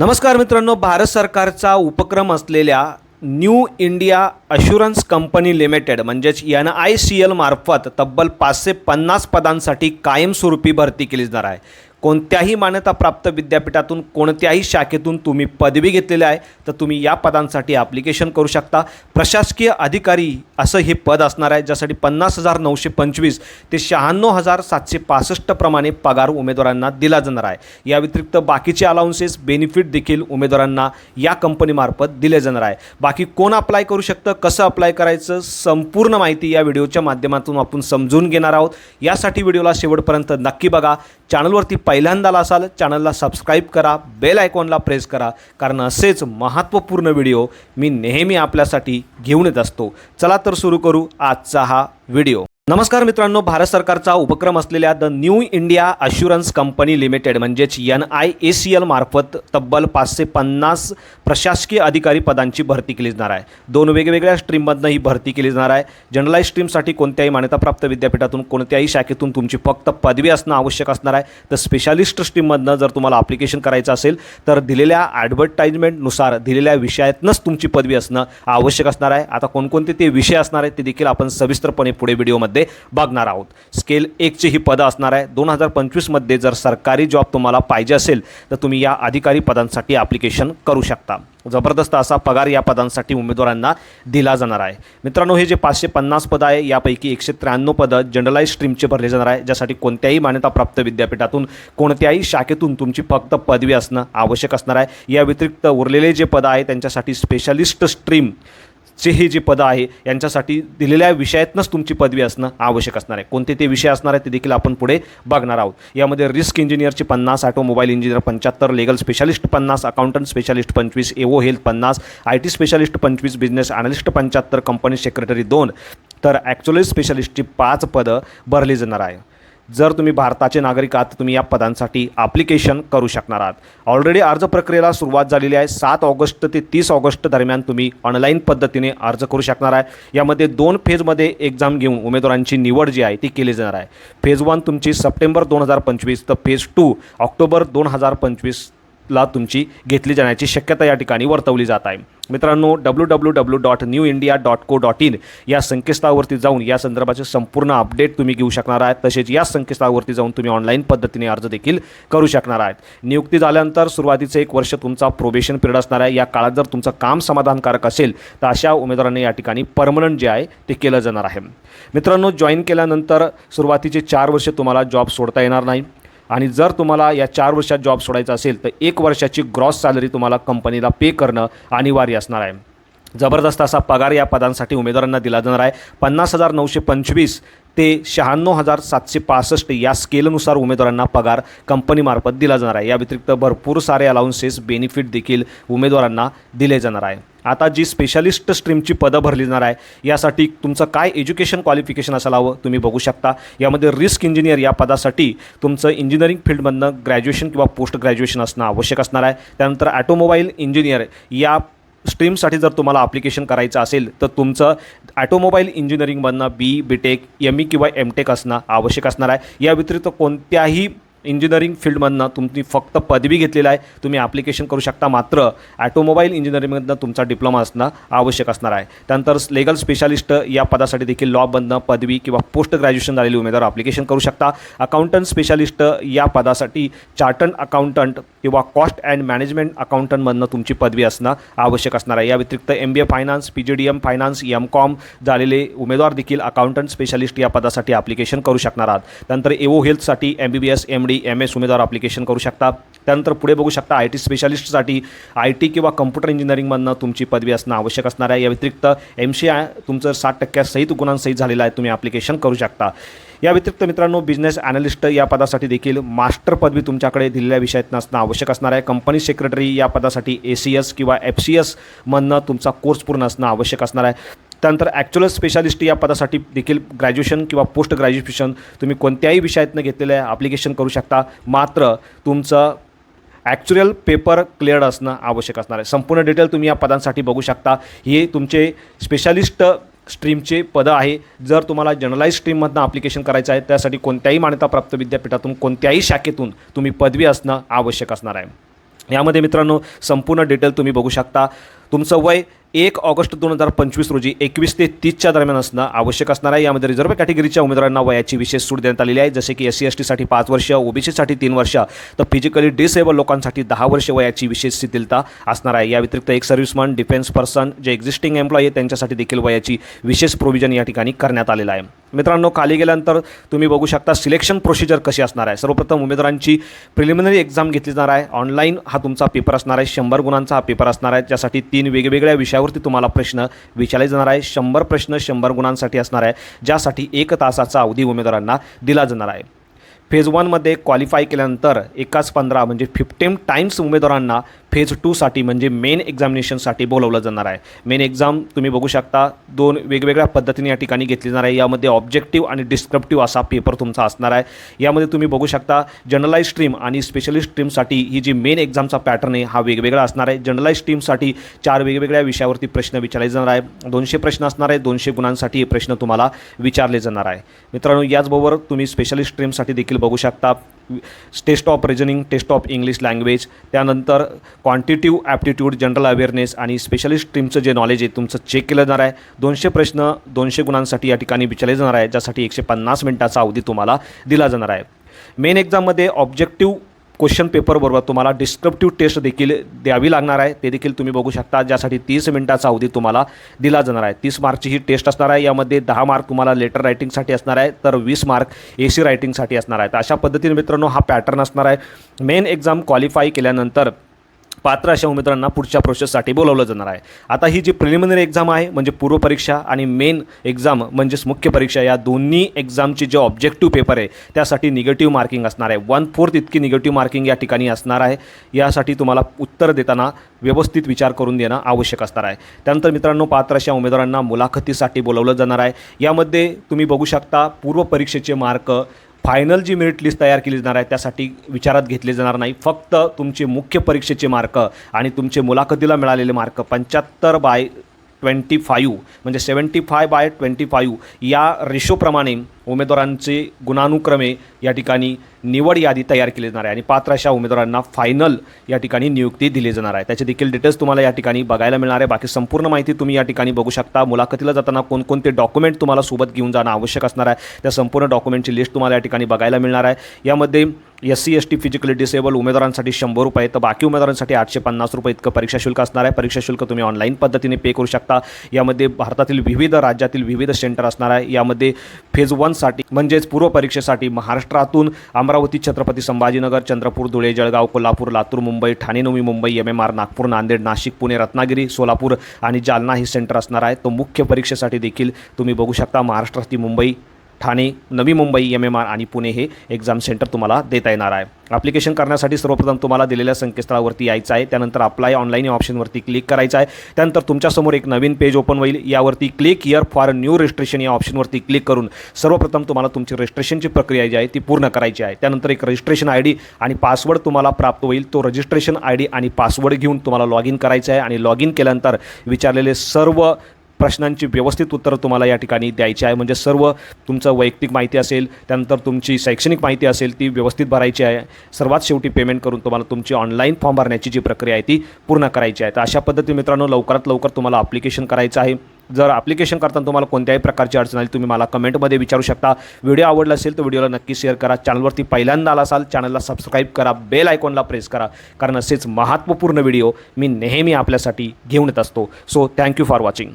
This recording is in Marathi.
नमस्कार मित्रांनो भारत सरकारचा उपक्रम असलेल्या New India Assurance Company Limited म्हणजेच यन आय सी एल मार्फत तब्बल पाचशे पन्नास पदांसाठी कायमस्वरूपी भरती केली जाणार आहे. कोणत्याही मान्यताप्राप्त विद्यापीठातून कोणत्याही शाखेतून तुम्ही पदवी घेतलेली आहे तर तुम्ही या पदांसाठी ॲप्लिकेशन करू शकता. प्रशासकीय अधिकारी असं हे पद असणार आहे ज्यासाठी पन्नास हजार नऊशे पंचवीस ते शहाण्णव हजार सातशे पासष्ट प्रमाणे पगार उमेदवारांना दिला जाणार आहे. या व्यतिरिक्त बाकीचे अलाउन्सेस बेनिफिट देखील उमेदवारांना या कंपनीमार्फत दिले जाणार आहे. बाकी कोण अप्लाय करू शकतं कसं अप्लाय करायचं संपूर्ण माहिती या व्हिडिओच्या माध्यमातून आपण समजून घेणार आहोत. यासाठी व्हिडिओला शेवटपर्यंत नक्की बघा. चॅनलवरती पहिल्यांदा असाल चॅनलला सबस्क्राईब करा बेल आयकॉनला प्रेस करा कारण असेच महत्त्वपूर्ण व्हिडिओ मी नेहमी आपल्यासाठी घेऊन येत असतो. चला तर सुरू करू आजचा हा व्हिडिओ नमस्कार मित्रांनो भारत सरकारचा उपक्रम असलेल्या the New India Assurance Company Limited म्हणजेच N I A C L मार्फत तब्बल पाचशे पन्नास प्रशासकीय अधिकारी पदांची भरती केली जाणार आहे. दोन वेगवेगळ्या स्ट्रीममधनं ही भरती केली जाणार आहे. जनरलाइज स्ट्रीमसाठी कोणत्याही मान्यताप्राप्त विद्यापीठातून कोणत्याही शाखेतून तुमची फक्त पदवी असणं आवश्यक असणार आहे. तर स्पेशालिस्ट स्ट्रीममधनं जर तुम्हाला अप्लिकेशन करायचं असेल तर दिलेल्या ॲडव्हर्टाईजमेंटनुसार दिलेल्या विषयातनंच तुमची पदवी असणं आवश्यक असणार आहे. आता कोणकोणते ते विषय असणार आहेत ते देखील आपण सविस्तरपणे पुढे व्हिडिओमध्ये बघणार आहोत. स्केल एकची ही पदं असणार आहे. दोन हजार पंचवीसमध्ये जर सरकारी जॉब तुम्हाला पाहिजे असेल तर तुम्ही या अधिकारी पदांसाठी ॲप्लिकेशन करू शकता. जबरदस्त असा पगार या पदांसाठी उमेदवारांना दिला जाणार आहे. मित्रांनो हे जे पाचशे पन्नास पदं आहे यापैकी एकशे त्र्याण्णव पदं जनरलाइज स्ट्रीमचे भरले जाणार आहे ज्यासाठी कोणत्याही मान्यताप्राप्त विद्यापीठातून कोणत्याही शाखेतून तुमची फक्त पदवी असणं आवश्यक असणार आहे. या व्यतिरिक्त उरलेले जे पदं आहे त्यांच्यासाठी स्पेशालिस्ट स्ट्रीम चे हे जे पदं आहे यांच्यासाठी दिलेल्या विषयातनंच तुमची पदवी असणं आवश्यक असणार आहे. कोणते ते विषय असणार आहे ते देखील आपण पुढे बघणार आहोत. यामध्ये रिस्क इंजिनियरचे पन्नास ऑटोमोबाईल इंजिनियर पंच्याहत्तर लेगल स्पेशालिस्ट पन्नास अकाउंटंट स्पेशालिस्ट पंचवीस एओ हेल्थ पन्नास आय टी स्पेशालिस्ट पंचवीस बिझनेस अनालिस्ट पंच्याहत्तर कंपनी सेक्रेटरी दोन. तर ॲक्च्युअली स्पेशालिस्टची पाच पदं भरली जाणार आहे. जर तुम्ही भारताचे नागरिक आहात तुम्ही या पदांसाठी ॲप्लिकेशन करू शकणार आहात. ऑलरेडी अर्ज प्रक्रियेला सुरुवात झालेली आहे. सात ऑगस्ट ते तीस ऑगस्ट दरम्यान तुम्ही ऑनलाईन पद्धतीने अर्ज करू शकणार आहे. यामध्ये दोन फेजमध्ये एक्झाम घेऊन उमेदवारांची निवड जी आहे ती केली जाणार आहे. फेज वन तुमची सप्टेंबर दोन हजार पंचवीस तर फेज टू ऑक्टोबर दोन हजार पंचवीस ला तुमची घेतली जाण्याची शक्यता या ठिकाणी वर्तवली जात आहे. मित्रांनो W W W dot New India dot co dot in या संकेतस्थळावरती जाऊन या संदर्भाचे संपूर्ण अपडेट तुम्ही घेऊ शकणार आहात. तसेच या संकेतस्थळावरती जाऊन तुम्ही ऑनलाईन पद्धतीने अर्ज देखील करू शकणार आहात. नियुक्ती झाल्यानंतर सुरुवातीचं एक वर्ष तुमचा प्रोबेशन पिरियड असणार आहे. या काळात जर तुमचं काम समाधानकारक असेल तर अशा उमेदवारांनी या ठिकाणी परमनंट जे आहे ते केलं जाणार आहे. मित्रांनो जॉईन केल्यानंतर सुरुवातीचे चार वर्ष तुम्हाला जॉब सोडता येणार नाही. आणि जर तुम्हाला या चार वर्षात जॉब सोडायचा असेल तर एक वर्षाची ग्रॉस सॅलरी तुम्हाला कंपनीला पे करणं अनिवार्य असणार आहे. जबरदस्त असा पगार या पदांसाठी उमेदवारांना दिला जाणार आहे. पन्नास हजार नऊशे पंचवीस ते शहाण्णव हजार सातशे पासष्ट या स्केलनुसार उमेदवारांना पगार कंपनीमार्फत दिला जाणार आहे. या व्यतिरिक्त भरपूर सारे अलाउन्सेस बेनिफिट देखील उमेदवारांना दिले जाणार आहे. आता जी स्पेशालिस्ट स्ट्रीमची पदं भरली जाणार आहे यासाठी तुमचं काय एज्युकेशन क्वालिफिकेशन असायला हवं तुम्ही बघू शकता. यामध्ये रिस्क इंजिनियर या पदासाठी तुमचं इंजिनिअरिंग फील्डमधनं ग्रॅज्युएशन किंवा पोस्ट ग्रॅज्युएशन असणं आवश्यक असणार आहे. त्यानंतर ॲटोमोबाईल इंजिनियर या स्ट्रीमसाठी जर तुम्हाला ॲप्लिकेशन करायचं असेल तर तुमचं automobile इंजिनिअरिंगमधनं B B tech M E किंवा एम टेक असणं आवश्यक असणार आहे. या व्यतिरिक्त कोणत्याही इंजिनिअरिंग फील्डमधनं तुम्ही फक्त पदवी घेतलेला आहे. तुम्ही ॲप्लिकेशन करू शकता. मात्र ॲटोमोबाईल इंजिनिअरिंगमधनं तुमचा डिप्लोमा असणं आवश्यक असणार आहे. त्यानंतर लेगल स्पेशालिस्ट या पदासाठी देखील लॉबमधनं पदवी किंवा पोस्ट ग्रॅज्युएशन झालेले उमेदवार ॲप्लिकेशन करू शकता. अकाउंटंट स्पेशालिस्ट या पदासाठी चार्टर्ड अकाउंटंट किंवा कॉस्ट अँड मॅनेजमेंट अकाउंटंटमधनं तुमची पदवी असणं आवश्यक असणार आहे. या व्यतिरिक्त M B A finance P G D M finance M com झालेले उमेदवार देखील अकाउंटंट स्पेशालिस्ट या पदासाठी ॲप्लिकेशन करू शकणार आहात. त्यानंतर एओ हेल्थसाठी M B B S M D M S उमेदवार ॲप्लिकेशन करू शकता. त्यानंतर पुढे बघू शकता आय टी स्पेशालिस्टसाठी आय टी किंवा कम्प्युटर इंजिनिअरिंगमधनं तुमची पदवी असणं आवश्यक असणार आहे. या व्यतिरिक्त एम सी आय तुमचं साठ टक्क्यासहित गुणांसहित झालेलं आहे. तुम्ही ॲप्लिकेशन करू शकता. या व्यतिरिक्त मित्रांनो बिझनेस ॲनालिस्ट या पदासाठी देखील मास्टर पदवी तुमच्याकडे दिलेल्या विषयात नसणं आवश्यक असणार आहे. कंपनी सेक्रेटरी या पदासाठी ए सी एस किंवा एफ सी एसमधनं तुमचा कोर्स पूर्ण असणं आवश्यक असणार आहे. त्यानंतर ॲक्च्युअल स्पेशालिस्ट या पदासाठी देखील ग्रॅज्युएशन किंवा पोस्ट ग्रॅज्युएशन तुम्ही कोणत्याही विषयातनं घेतलेलं आहे ॲप्लिकेशन करू शकता. मात्र तुमचं ॲक्च्युअल पेपर क्लिअर्ड असणं आवश्यक असणार आहे. संपूर्ण डिटेल तुम्ही या पदांसाठी बघू शकता. हे तुमचे स्पेशालिस्ट स्ट्रीमचे पदं आहे. जर तुम्हाला जनरलाइज स्ट्रीममधनं ॲप्लिकेशन करायचं आहे त्यासाठी कोणत्याही मान्यताप्राप्त विद्यापीठातून कोणत्याही शाखेतून तुम्ही पदवी असणं आवश्यक असणार आहे. यामध्ये मित्रांनो संपूर्ण डिटेल तुम्ही बघू शकता. तुमचं वय एक ऑगस्ट दोन हजार पंचवीस रोजी एकवीस ते तीसच्या दरम्यान असणं आवश्यक असणार आहे. यामध्ये रिझर्व्ह कॅटेगरीच्या उमेदवारांना वयाची विशेष सूट देण्यात आलेली आहे. जसे की एस सी एस टीसाठी पाच वर्ष ओबीसीसाठी तीन वर्ष तर फिजिकली डिसेबल लोकांसाठी दहा वर्ष वयाची विशेष शिथिलता असणार आहे. या व्यतिरिक्त एक सर्व्हिसमन डिफेन्स पर्सन जे एक्झिस्टिंग एम्प्लॉई आहे त्यांच्यासाठी देखील वयाची विशेष प्रोव्हिजन या ठिकाणी करण्यात आलेलं आहे. मित्रांनो खाली गेल्यानंतर तुम्ही बघू शकता सिलेक्शन प्रोसिजर कशी असणार आहे. सर्वप्रथम उमेदवारांची प्रिलिमिनरी एक्झाम घेतली जाणार आहे. ऑनलाईन हा तुमचा पेपर असणार आहे. शंभर गुणांचा हा पेपर असणार आहे. ज्यासाठी तीन तीन वेगवेगळ्या विषयावरती तुम्हाला प्रश्न विचारले जाणार आहे. शंभर प्रश्न शंभर गुणांसाठी असणार आहे ज्यासाठी एक तासाचा अवधी उमेदवारांना दिला जाणार आहे. फेज वनमध्ये क्वालिफाय केल्यानंतर एकाच पंधरा म्हणजे फिफ्टीन टाईम्स उमेदवारांना फेज टूसाठी म्हणजे मेन एक्झामिनेशनसाठी बोलवलं जाणार आहे. मेन एक्झाम तुम्ही बघू शकता दोन वेगवेगळ्या पद्धतीने या ठिकाणी घेतली जाणार आहे. यामध्ये ऑब्जेक्टिव्ह आणि डिस्क्रिप्टिव्ह असा पेपर तुमचा असणार आहे. यामध्ये तुम्ही बघू शकता जनरलाइज स्ट्रीम आणि स्पेशलिस्ट स्ट्रीमसाठी ही जी मेन एक्झामचा पॅटर्न आहे हा वेगवेगळा असणार आहे. जनरलाइज स्ट्रीमसाठी चार वेगवेगळ्या विषयावरती प्रश्न विचारले जाणार आहे. दोनशे प्रश्न असणार आहे. दोनशे गुणांसाठी हे प्रश्न तुम्हाला विचारले जाणार आहे. मित्रांनो याचबरोबर तुम्ही स्पेशलिस्ट स्ट्रीमसाठी देखील बघू शकता. Test of reasoning test of English language त्यानंतर क्वांटिटिव्ह ॲप्टिट्यूड जनरल अवेअरनेस आणि स्पेशलिस्ट स्ट्रीमचं जे नॉलेज आहे तुमचं चेक केलं जाणार आहे. दोनशे प्रश्न दोनशे गुणांसाठी या ठिकाणी विचारले जाणार आहे ज्यासाठी एकशे पन्नास मिनिटाचा अवधी तुम्हाला दिला जाणार आहे. मेन एक्झाममध्ये ऑब्जेक्टिव्ह क्वेश्चन पेपरबरोबर तुम्हाला डिस्क्रिप्टिव्ह टेस्ट देखील द्यावी लागणार आहे. ते देखील तुम्ही बघू शकता. ज्यासाठी तीस मिनिटाचा अवधी तुम्हाला दिला जाणार आहे. तीस मार्कची ही टेस्ट असणार आहे. यामध्ये दहा मार्क तुम्हाला लेटर रायटिंगसाठी असणार आहे. तर वीस मार्क ए सी रायटिंगसाठी असणार आहे तर अशा पद्धतीने मित्रांनो हा पॅटर्न असणार आहे. मेन एक्झाम क्वालिफाय केल्यानंतर पात्र अशा उमेदवारांना पुढच्या प्रोसेससाठी बोलवलं जाणार आहे. आता ही जी प्रिलिमिनरी एक्झाम आहे म्हणजे पूर्वपरीक्षा आणि मेन एक्झाम म्हणजेच मुख्य परीक्षा या दोन्ही एक्झामचे जे ऑब्जेक्टिव्ह पेपर आहे त्यासाठी निगेटिव्ह मार्किंग असणार आहे. वन फोर्थ इतकी निगेटिव्ह मार्किंग या ठिकाणी असणार आहे. यासाठी तुम्हाला उत्तर देताना व्यवस्थित विचार करून देणं आवश्यक असणार आहे. त्यानंतर मित्रांनो पात्र अशा उमेदवारांना मुलाखतीसाठी बोलवलं जाणार आहे. यामध्ये तुम्ही बघू शकता पूर्वपरीक्षेचे मार्क फायनल जी मेरिट लिस्ट तयार केली जाणार आहे त्यासाठी विचारात घेतले जाणार नाही. फक्त तुमचे मुख्य परीक्षेचे मार्क आणि तुमचे मुलाखतीला मिळालेले मार्क पंच्याहत्तर बाय ट्वेंटी फाईव्ह म्हणजे seventy five by twenty five या रेशोप्रमाणे उमेदवारांचे गुणानुक्रमे या ठिकाणी निवड यादी तयार केली जाणार आहे आणि पात्र अशा उमेदवारांना फायनल या ठिकाणी नियुक्ती दिली जाणार आहे. त्याचे देखील डिटेल्स तुम्हाला या ठिकाणी बघायला मिळणार आहे. बाकी संपूर्ण माहिती तुम्ही या ठिकाणी बघू शकता. मुलाखतीला जाताना कोणकोणते डॉक्युमेंट तुम्हाला सोबत घेऊन जाणं आवश्यक असणार आहे त्या संपूर्ण डॉक्युमेंटची लिस्ट तुम्हाला या ठिकाणी बघायला मिळणार आहे. यामध्ये S C S T physically disable उमेदवारांसाठी शंभर रुपये तर बाकी उमेदवारांसाठी आठशे पन्नास रुपये इतकं परीक्षा शुल्क असणार आहे. परीक्षा शुल्क तुम्ही ऑनलाईन पद्धतीने पे करू शकता. यामध्ये भारतातील विविध राज्यातील विविध सेंटर असणार आहे. यामध्ये फेज वनसाठी म्हणजेच पूर्व परीक्षेसाठी महाराष्ट्रातून Amravati Chhatrapati Sambhajinagar Chandrapur Dhule Jalgaon Kolhapur Latur Mumbai Thane Navi Mumbai M M R Nagpur Nanded Nashik Pune Ratnagiri Solapur आणि जालना हे सेंटर असणार आहे. तो मुख्य परीक्षेसाठी देखील तुम्ही बघू शकता. महाराष्ट्रातील Mumbai Thane Navi Mumbai M M R आणि पुणे हे एक्झाम सेंटर तुम्हाला देता येणार आहे. ॲप्लिकेशन करण्यासाठी सर्वप्रथम तुम्हाला दिलेल्या संकेतस्थळावरती यायचं आहे. त्यानंतर अप्लाय ऑनलाईन या ऑप्शनवरती क्लिक करायचं आहे. त्यानंतर तुमच्यासमोर एक नवीन पेज ओपन होईल. यावरती click here for new registration या ऑप्शनवरती क्लिक करून सर्वप्रथम तुम्हाला तुमची रजिस्ट्रेशनची प्रक्रिया जी आहे ती पूर्ण करायची आहे. त्यानंतर एक रजिस्ट्रेशन आय डी आणि पासवर्ड तुम्हाला प्राप्त होईल. तो रजिस्ट्रेशन आय डी आणि पासवर्ड घेऊन तुम्हाला लॉग इन करायचं आहे. आणि लॉग इन केल्यानंतर विचारलेले सर्व प्रश्नांची व्यवस्थित उत्तरं तुम्हाला या ठिकाणी द्यायची आहे. म्हणजे सर्व तुमचं वैयक्तिक माहिती असेल त्यानंतर तुमची शैक्षणिक माहिती असेल ती व्यवस्थित भरायची आहे. सर्वात शेवटी पेमेंट करून तुम्हाला तुमची ऑनलाईन फॉर्म भरण्याची जी प्रक्रिया आहे ती पूर्ण करायची आहे. तर अशा पद्धती मित्रांनो लवकरात लवकर तुम्हाला अप्लिकेशन करायचं आहे. जर ॲप्लिकेशन करताना तुम्हाला कोणत्याही प्रकारची अडचण आली तुम्ही मला कमेंटमध्ये विचारू शकता. व्हिडिओ आवडला असेल तर व्हिडिओला नक्की शेअर करा. चॅनलवरती पहिल्यांदा आला असाल चॅनलला सबस्क्राईब करा. बेल आयकॉनला प्रेस करा. कारण असेच महत्त्वपूर्ण व्हिडिओ मी नेहमी आपल्यासाठी घेऊन येत असतो. So thank you for watching